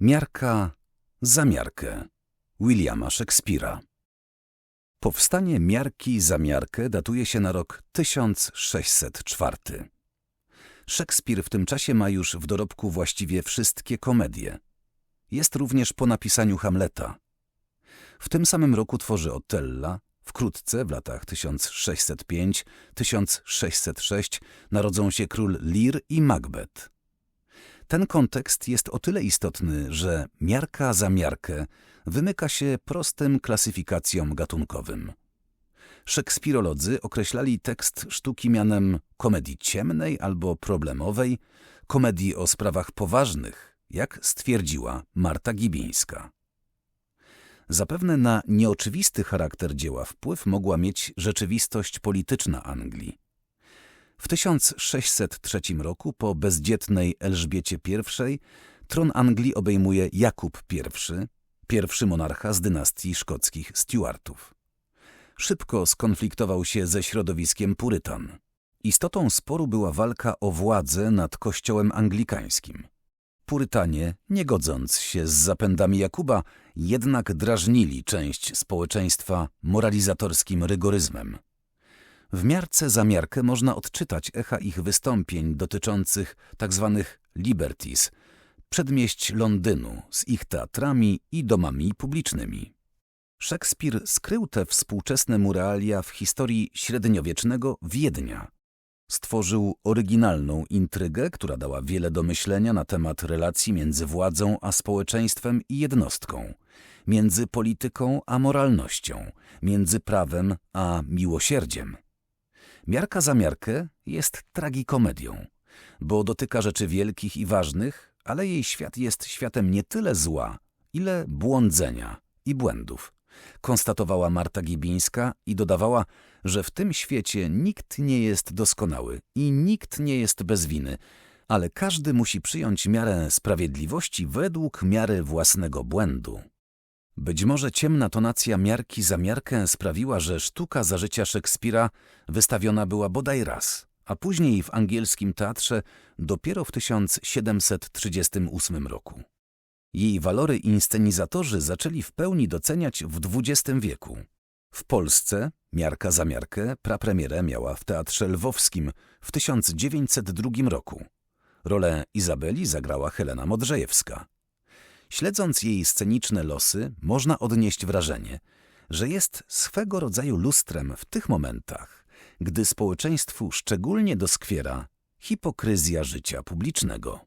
Miarka za miarkę Williama Szekspira. Powstanie miarki za miarkę datuje się na rok 1604. Szekspir w tym czasie ma już w dorobku właściwie wszystkie komedie. Jest również po napisaniu Hamleta. W tym samym roku tworzy Otella, wkrótce w latach 1605-1606 narodzą się król Lear i Macbeth. Ten kontekst jest o tyle istotny, że miarka za miarkę wymyka się prostym klasyfikacjom gatunkowym. Szekspirolodzy określali tekst sztuki mianem komedii ciemnej albo problemowej, komedii o sprawach poważnych, jak stwierdziła Marta Gibińska. Zapewne na nieoczywisty charakter dzieła wpływ mogła mieć rzeczywistość polityczna Anglii. W 1603 roku po bezdzietnej Elżbiecie I tron Anglii obejmuje Jakub I, pierwszy monarcha z dynastii szkockich Stuartów. Szybko skonfliktował się ze środowiskiem purytan. Istotą sporu była walka o władzę nad kościołem anglikańskim. Purytanie, nie godząc się z zapędami Jakuba, jednak drażnili część społeczeństwa moralizatorskim rygoryzmem. W miarce za miarkę można odczytać echa ich wystąpień dotyczących tzw. liberties, przedmieść Londynu z ich teatrami i domami publicznymi. Szekspir skrył te współczesne mu realia w historii średniowiecznego Wiednia. Stworzył oryginalną intrygę, która dała wiele do myślenia na temat relacji między władzą a społeczeństwem i jednostką, między polityką a moralnością, między prawem a miłosierdziem. Miarka za miarkę jest tragikomedią, bo dotyka rzeczy wielkich i ważnych, ale jej świat jest światem nie tyle zła, ile błądzenia i błędów. Konstatowała Marta Gibińska i dodawała, że w tym świecie nikt nie jest doskonały i nikt nie jest bez winy, ale każdy musi przyjąć miarę sprawiedliwości według miary własnego błędu. Być może ciemna tonacja miarki za miarkę sprawiła, że sztuka za życia Szekspira wystawiona była bodaj raz, a później w angielskim teatrze dopiero w 1738 roku. Jej walory inscenizatorzy zaczęli w pełni doceniać w XX wieku. W Polsce miarka za miarkę prapremierę miała w Teatrze Lwowskim w 1902 roku. Rolę Izabeli zagrała Helena Modrzejewska. Śledząc jej sceniczne losy, można odnieść wrażenie, że jest swego rodzaju lustrem w tych momentach, gdy społeczeństwu szczególnie doskwiera hipokryzja życia publicznego.